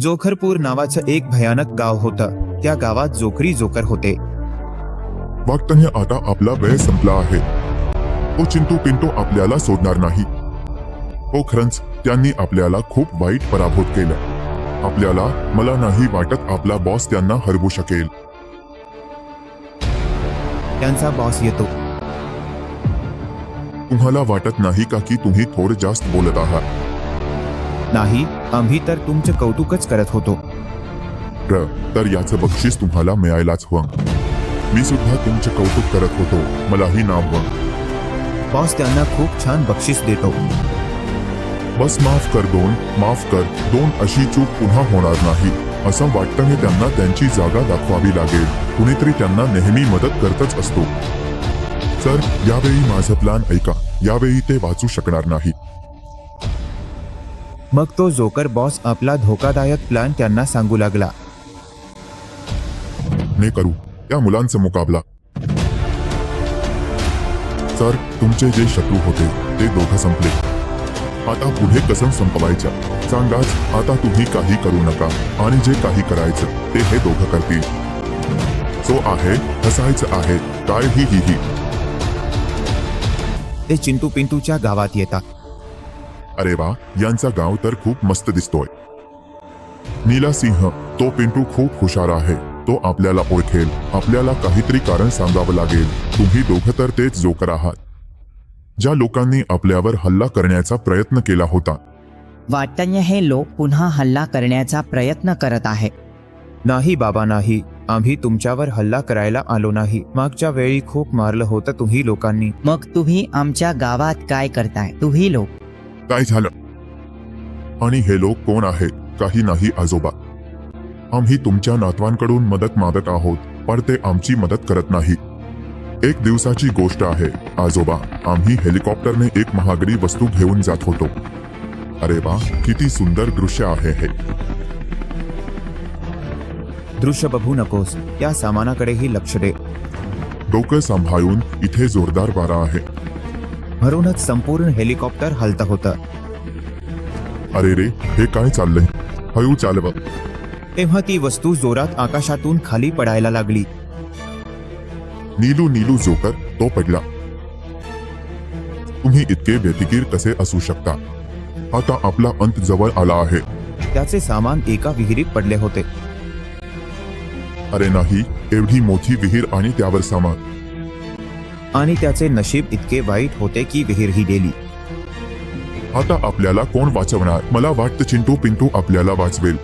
जोखरपूर नावाचं एक भयानक गाव होतं. त्या गावात जोकरी जोकर होते. वाटतं आता आपला वेळ संपला आहे. तो चिंटू पिंटू आपल्याला सोडणार नाही. हो खरंच त्यांनी आपल्याला खूप वाईट पराभूत केलं. आपल्याला मला नाही वाटत आपला बॉस त्यांना हरवू शकेल. त्यांचा बॉस येतो. तुम्हाला वाटत नाही का की तुम्ही थोडं जास्त बोलत आहात? नाही. आम्ही तर तुमचं कौतुकच करत होतो. र तर याचं बक्षीस तुम्हाला मिळायलाच हवं. मी सुद्धा तुमचे कौतुक करत होतो. मलाही नाव हवं. बॉस त्यांना खूप छान बक्षीस देतो. बस माफ कर दोन माफ कर. दोन अशी चूक पुन्हा होणार नाही. असं वाटतं की त्यांना त्यांची जागा दाखवावी लागेल. कुणीतरी त्यांना नेहमी मदत करतच असतो. सर यावेळी माझं प्लान ऐका. यावेळी ते वाचू शकणार नाही. मग तो जोकर बॉस आपला धोकादायक प्लॅन त्यांना सांगू लागला. ने करू. त्या मुलांचा मुकाबला. सर तुमचे जे शत्रू होते ते दोघं संपले. आता पुढे कसं संपवायचं? सांगाच आता तुम्ही काही करू नका. आणि जे काही करायचं ते हे दोघं करतील. जो आहे हसायचं आहे. काय ही ही ही. ते चिंटू पिंटूच्या गावात येतात. अरे वा यांचा गाव तर खूप मस्त दिसतोय. नीला सिंह तो पिंटू खूप हुशार आहे. तो आपल्याला ओळखेल. आपल्याला काहीतरी कारण सांगावं लागेल. तुम्ही दोघं तर तेच जोकर आहात. ज्या लोकांनी आपल्यावर हल्ला करण्याचा प्रयत्न केला होता. वाटतं हे लोक पुन्हा हल्ला करण्याचा प्रयत्न करत आहे. नाही बाबा नाही. आम्ही तुमच्यावर हल्ला करायला आलो नाही. मागच्या वेळी खूप मारलं होतं तुम्ही लोकांनी. मग तुम्ही आमच्या गावात काय करताय? तुम्ही लोक काय झालं. आणि हे लोक कोण आहेत काही नाही आजोबा. आम्ही तुमच्या नातवांकडून मदत मागत आहोत पण ते आमची मदत करत नाही. एक दिवसाची गोष्ट आहे आजोबा. आम्ही हेलिकॉप्टरने एक महागडी वस्तू घेऊन जात होतो. अरे वा किती सुंदर दृश्य आहे हे. दृश्य बघू नकोस या सामानाकडेही लक्ष दे. डोकं सांभाळून इथे जोरदार वारा आहे. म्हणूनच संपूर्ण हेलिकॉप्टर हलत होतं. अरे रे हे काय चाललंय? हळू चालव तेव्हा ती वस्तू जोरात आकाशातून खाली पडायला लागली. नीलू नीलू जोकर तो पडला. तुम्ही इतके व्यतिकीर कसे असू शकता? आता आपला अंत जवळ आला आहे. त्याचे सामान एका विहिरीत पडले होते. अरे नाही एवढी मोठी विहीर आणि त्यावर सामान. आणि त्याचे नशीब इतके वाईट होते की विहीरही गेली. आता आपल्याला कोण वाचवणार? मला वाटतं चिंटू पिंटू आपल्याला वाचवेल.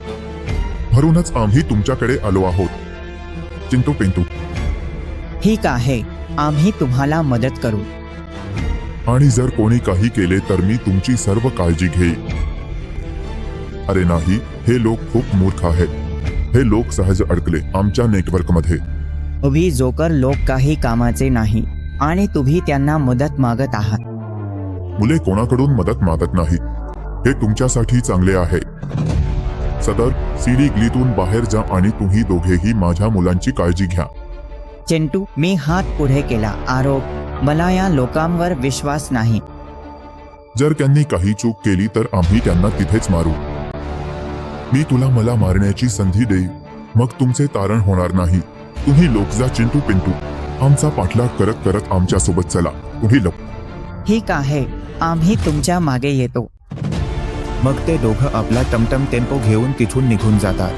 म्हणूनच आम्ही तुमच्याकडे आलो आहोत. चिंटू पिंटू. ठीक आहे. आम्ही तुम्हाला मदत करू. आणि जर कोणी काही केले तर मी तुमची सर्व काळजी घेईन. अरे नाही हे लोक खूप मूर्ख आहेत. हे लोक सहज अडकले आमच्या नेटवर्कमध्ये तुम्ही जोकर लोक काही कामाचे नाही. आणि तुम्ही त्यांना मदत मागत आहात. मुले कोणाकडून मदत मागत नाही. हे तुमच्यासाठी चांगले आहे. सदर सीडी ग्लीतून बाहेर जा आणि तुम्ही दोघेही माझ्या मुलांची काळजी घ्या. चिंटू मी हात पुढे केला. आरोप मला या लोकांवर विश्वास नाही. जर त्यांनी काही चूक केली तर आम्ही त्यांना तिथेच मारू. मी तुला मला मारण्याची संधी देईन. मग तुमचे तारण होणार नाही. तुम्ही लोक जा चिंटू पिंटू. आमचा पाठलाग करत करत आमच्यासोबत चला. तुम्ही लोक ठीक आहे. आम्ही तुमच्या मागे येतो. मग ते दोघं आपला टमटम टेम्पो घेऊन तिथून निघून जातात.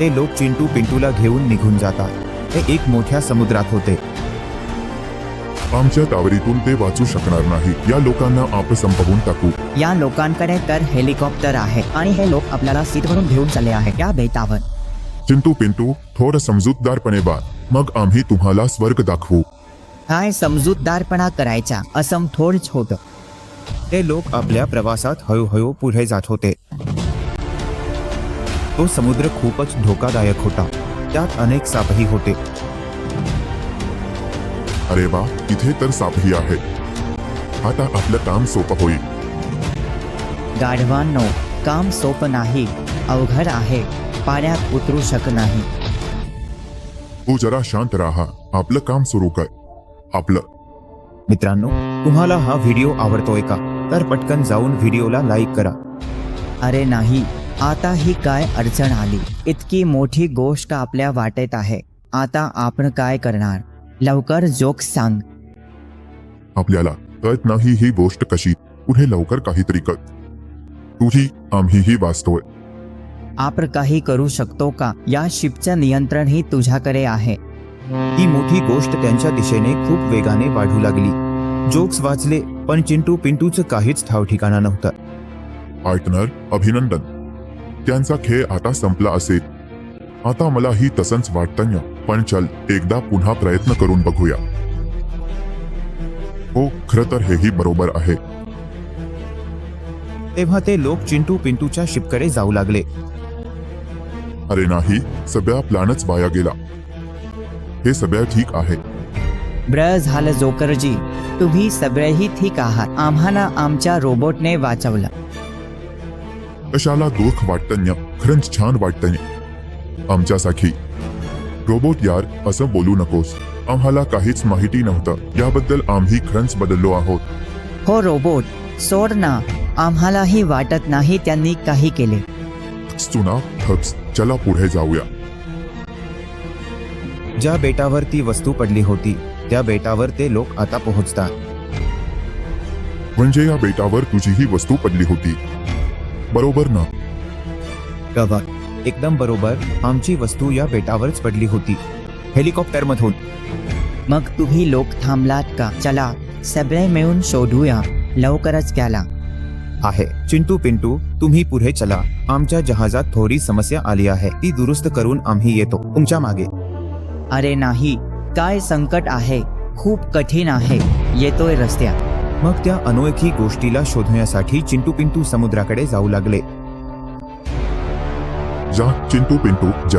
ते लोक चिंटू पिंटूला घेऊन निघून जातात. ते एक मोठ्या समुद्रात होते. आमच्या तावरीतून ते वाचू शकणार नाही. या लोकांना आप संपवून टाकू. या लोकांकडे तर हेलिकॉप्टर आहे आणि हे लोक आपल्याला सीटवरून घेऊन चालले आहे त्या बेटावर चिंटू पिंटू थोडं समजूतदारपणे बा मग आम्ही तुम्हाला स्वर्ग दाखवू. काय समजूतदारपणा करायचा. असं थोडंच होतं. ते लोक आपल्या प्रवासात हळूहळू पुढे जात होते. तो समुद्र खूपच धोकादायक होता. त्यात अनेक सापही होते. अरे वा इथे तर सापही आहे आता आपलं काम सोपं होईल. गाढवांनो काम सोपं नाही अवघड आहे. पाण्यात उतरू शक नाही. तू जरा शांत राहा. आपलं काम सुरू कर. आपलं. मित्रांनो तुम्हाला हा व्हिडिओ आवडतोय का? तर पटकन जाऊन व्हिडिओला लाईक करा. अरे नाही आता ही काय अडचण आली? इतकी मोठी गोष्ट आपल्या वाटेत आहे. आता आपण काय करणार? लवकर जोक सांग. आपल्याला कळत नाही ही गोष्ट कशी. पुढे लवकर काहीतरी कर. तुझी आम्हीही वाचतोय. आपण काही करू शकतो का? या शिपचं नियंत्रणही तुझ्याकडे आहे. ही मोठी गोष्ट त्यांच्या दिशेने खूप वेगाने वाढू लागली. जोक्स वाचले पण चिंटू पिंटूचं काहीच ठाव ठिकाणा नव्हतं. पार्टनर अभिनंदन. त्यांचा खेळ आता संपला असेल. आता मलाही तसंच वाटतं न. पण चल एकदा पुन्हा प्रयत्न करून बघूया. हो खरं तर हेही बरोबर आहे. तेव्हा ते लोक चिंटू पिंटूच्या शिपकडे जाऊ लागले. अरे नाही सगळा प्लॅनच वाया गेला. हे सगळं ठीक आहे. ब्र झालं जोकरजी. तुम्ही सगळेही ठीक आहात. आम्हाला आमच्या रोबोटने वाचवलं. कशाला दुःख वाटतं न. खरंच छान वाटतं न. आमच्यासाठी. रोबोट यार असं बोलू नकोस. आम्हाला काहीच माहिती नव्हतं. याबद्दल आम्ही खरंच बदललो आहोत. हो रोबोट सोड ना. आम्हालाही वाटत नाही त्यांनी काही केले. चुना थप्स चला पुढे जाऊया. ज्या बेटावर ती वस्तू पडली होती त्या बेटावर ते लोक आता पोहोचतात. म्हणजे या बेटावर तुझी ही वस्तू पडली होती. बरोबर ना? गवा एकदम बरोबर आमची वस्तू या बेटावरच पडली होती. हेलिकॉप्टर मधून मग तुम्ही लोक थांबलात का? चला सगळे मिळून शोधूया. लवकरच गेला आहे. चिंटू पिंटू तुम्ही पुढे चला. आमच्या जहाजात थोडी समस्या आली आहे. ती दुरुस्त करून आम्ही येतो. तुमच्या मागे. अरे नाही. काय संकट आहे? खूप कठीण आहे. येतोय रस्त्यात मग त्या अनोळखी गोष्टीला शोधण्यासाठी चिंटू पिंटू समुद्राकडे जाऊ लागले. जा चिंटू पिंटू जा.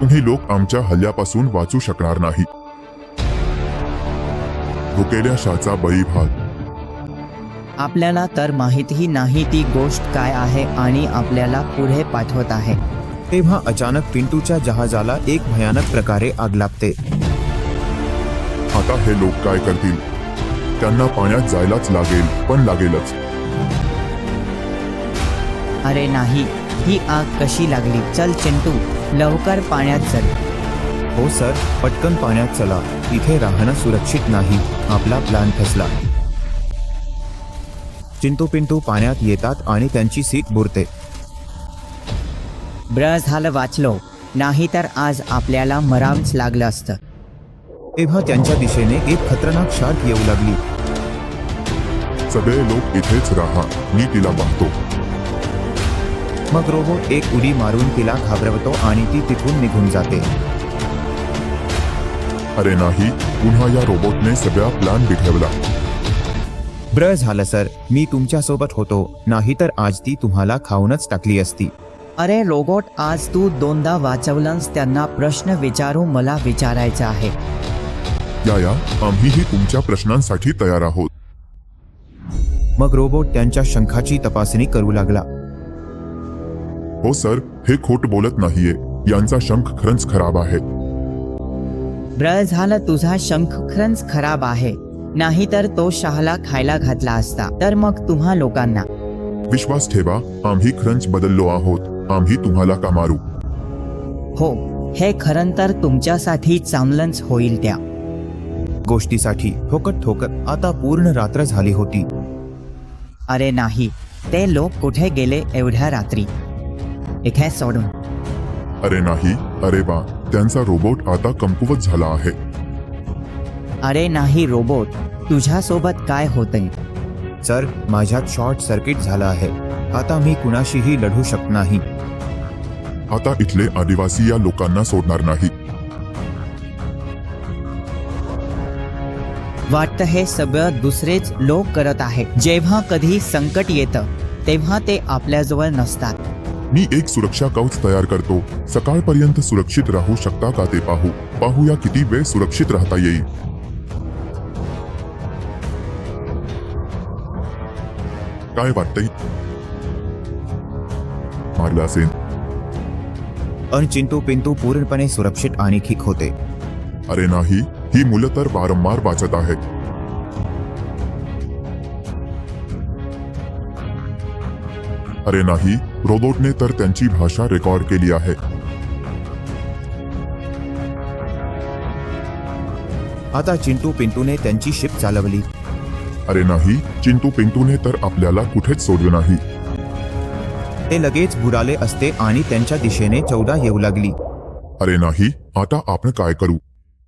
तुम्ही लोक आमच्या हल्ल्यापासून वाचू शकणार नाही. भुकेल्या शाचा बळी भाग. आपल्याला तर माहितीही नाही ती गोष्ट काय आहे आणि आपल्याला पुढे पाठवत आहे. तेव्हा अचानक पिंटूच्या जहाजाला एक भयानक प्रकारे आग लागते. आता हे लोक काय करतील? त्यांना पाण्यात जायलाच लागेल पण लागेलच. अरे नाही ही आग कशी लागली? चल चिंटू लवकर पाण्यात चल. हो सर पटकन पाण्यात चला. इथे राहणं सुरक्षित नाही. आपला प्लॅन फसला. चिंटू पिंटू पाण्यात येतात आणि त्यांची सीट बुरते ब्र झालं वाचलो. नाही तर आज आपल्याला मरावच लागलं असतं. तेव्हा त्यांच्या दिशेने एक खतरनाक शार्क येऊ लागली. सगळे लोक इथेच राहा. मी तिला पाहतो मग रोबोट एक उडी मारून तिला घाबरवतो आणि ती तिथून निघून जाते. अरे नाही पुन्हा या रोबोटने सगळा प्लॅन बिघडवला. ब्र झालं सर. मी तुमच्यासोबत होतो. नाहीतर आज ती तुम्हाला खाऊनच टाकली असती. अरे रोबोट आज तू दोनदा वाचवलंस त्यांना प्रश्न विचारू मला विचारायचा आहे. या या. आम्हीही तुमच्या प्रश्नांसाठी तयार आहोत. मग रोबोट त्यांच्या शंखाची तपासणी करू लागला. हो सर. हे खोट बोलत नाहीये. यांचा शंख खरंच खराब आहे. ब्र झालं तुझा शंख खरंच खराब आहे. नाहीतर तो शहाला खायला घातला असता. तर मग तुम्हा लोकांना. विश्वास ठेवा आम्ही खरंच बदललो आहोत. आम्ही तुम्हाला का मारू? हो हे खरं तर तुमच्यासाठी चांगलंच होईल त्या. गोष्टीसाठी ठोकत ठोकत आता पूर्ण रात्र झाली होती. अरे नाही ते लोक कुठे गेले एवढ्या रात्री? इथे सोडून. अरे नाही अरे वा त्यांचा रोबोट आता कमकुवत झाला आहे. अरे नाही रोबोट. तुझ्यासोबत काय होतंय? सर माझ्यात शॉर्ट सर्किट झालं आहे. आता मी कुणाशीही लढू शकत नाही. आता इथले आदिवासी या लोकांना सोडणार नाही. वाटतं हे सगळं दुसरेच लोक करत आहे जेव्हा कधी संकट येतं तेव्हा ते आपल्याजवळ नसतात. मी एक सुरक्षा कवच तयार करतो. सकाळपर्यंत सुरक्षित राहू शकता का ते पाहू. पाहूया किती वेळ सुरक्षित राहता येईल. काय वाटतंय मारलं असेल. पण चिंटू पिंटू पूर्णपणे सुरक्षित आणि ठीक होते. अरे नाही ही मुलं तर वारंवार वाचत आहेत. अरे नाही रोबोटने तर त्यांची भाषा रेकॉर्ड केली आहे. आता चिंटू पिंटूने त्यांची शिप चालवली. अरे नाही चिंटू पिंटूने तर आपल्याला कुठेच सोडलं नाही. ते लगेच बुडाले असते आणि त्यांच्या दिशेने चौदा येऊ लागली. अरे नाही आता आपण काय करू?